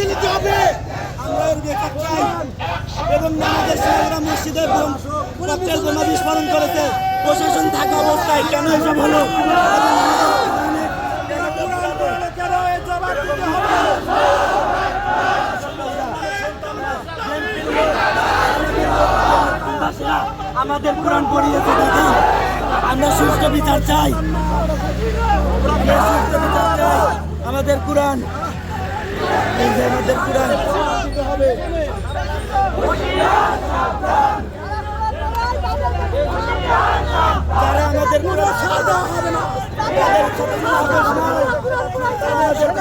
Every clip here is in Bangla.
বুঝে নিতে হবে। আমরা এবং আমাদের ছেলেরা মসজিদে বোম ককটেল বোমা বিস্ফোরণ করেছে। প্রশাসন থাকা অবস্থায় কেন এসব হলো? আমাদের কোরআন পড়িয়েছে দাদা। আমরা সুস্থ বিচার চাই। আমাদের কোরআন আমাদের তারা আমাদের ছাড়া দেওয়া হবে না আমাদের ছোট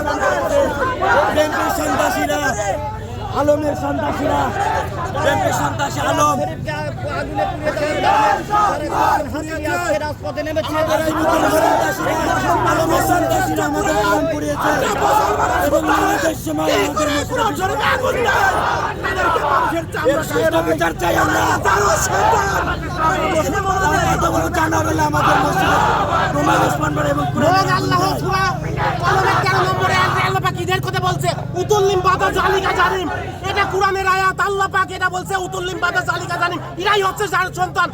সন্ত্রাসীরা আলমের সন্ত্রাসীরা সন্ত্রাসী আলম। আমাদের কোরআন পড়িয়েছে এবং উতুল্লিম বাদা জালিকা জানিম। এটা কোরআনের আয়াত, আল্লাহ পাক এটা বলছে উতুল্লিম বাদা জালিকা জানিম। এরাই হচ্ছে যার সন্তান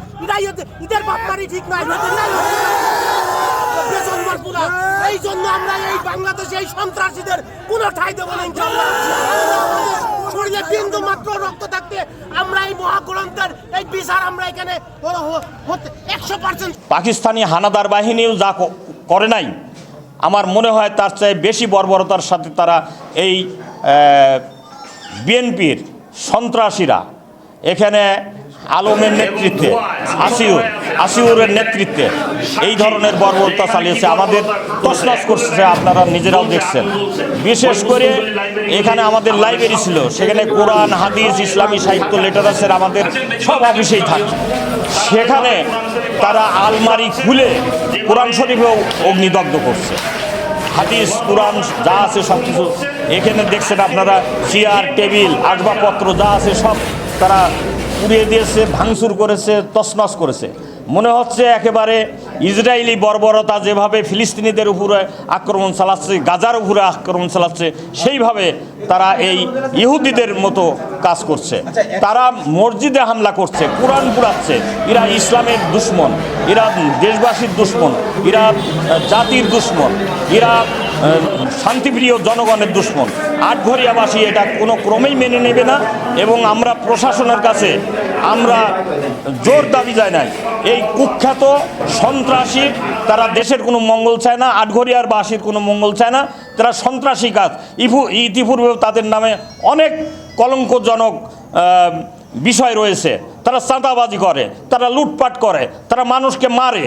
হচ্ছে ঈদের বাপ ঠিক নাই। এই জন্য আমরা এই বাংলাদেশে এই সন্ত্রাসীদের কোনো ঠাই দেবো না শরীরে বিন্দু মাত্র রক্ত থাকতে আমরা এই মহাগ্রন্থের এই বিচার আমরা এখানে একশো পার্সেন্ট পাকিস্তানি হানাদার বাহিনীও যা করে নাই, আমার মনে হয় তার চেয়ে বেশি বর্বরতার সাথে তারা এই বিএনপির সন্ত্রাসীরা এখানে আলমের নেতৃত্বে, আসিউর, আসিউরের নেতৃত্বে এই ধরনের বর্বরতা চালিয়েছে, আমাদের তসনস করছে, আপনারা নিজেরাও দেখছেন। বিশেষ করে এখানে আমাদের লাইব্রেরি ছিল, সেখানে কোরআন, হাদিস, ইসলামী সাহিত্য লিটারেচার আমাদের সব অফিসেই থাকে। সেখানে তারা আলমারি খুলে কোরআন শরীফেও অগ্নিদগ্ধ করছে। হাদিস, কোরআন যা আছে সব কিছু এখানে দেখছেন আপনারা, চেয়ার, টেবিল, আসবাবপত্র যা আছে সব তারা পুড়িয়ে দিয়েছে, ভাঙচুর করেছে, তছনছ করেছে। মনে হচ্ছে একেবারে ইসরায়েলি বর্বরতা যেভাবে ফিলিস্তিনিদের উপরে আক্রমণ চালাচ্ছে, গাজার উপরে আক্রমণ চালাচ্ছে, সেইভাবে তারা এই ইহুদিদের মতো কাজ করছে। তারা মসজিদে হামলা করছে, কোরআন পুরাচ্ছে এরা ইসলামের দুশ্মন, এরা দেশবাসীর দুশ্মন, এরা জাতির দুশ্মন, এরা শান্তিপ্রিয় জনগণের দুশ্মন। আটঘরিয়াবাসী এটা কোনো ক্রমেই মেনে নেবে না এবং আমরা প্রশাসনের কাছে আমরা জোর দাবি যায় নাই এই কুখ্যাত সন্ত্রাসী, তারা দেশের কোনো মঙ্গল চায় না আটঘরিয়ার বাসীর কোনো মঙ্গল চায় না, তারা সন্ত্রাসী কাজ। ইফু ইতিপূর্বেও তাদের নামে অনেক কলঙ্কজনক বিষয় রয়েছে। তারা চাঁদাবাজি করে, তারা লুটপাট করে, তারা মানুষকে মারে।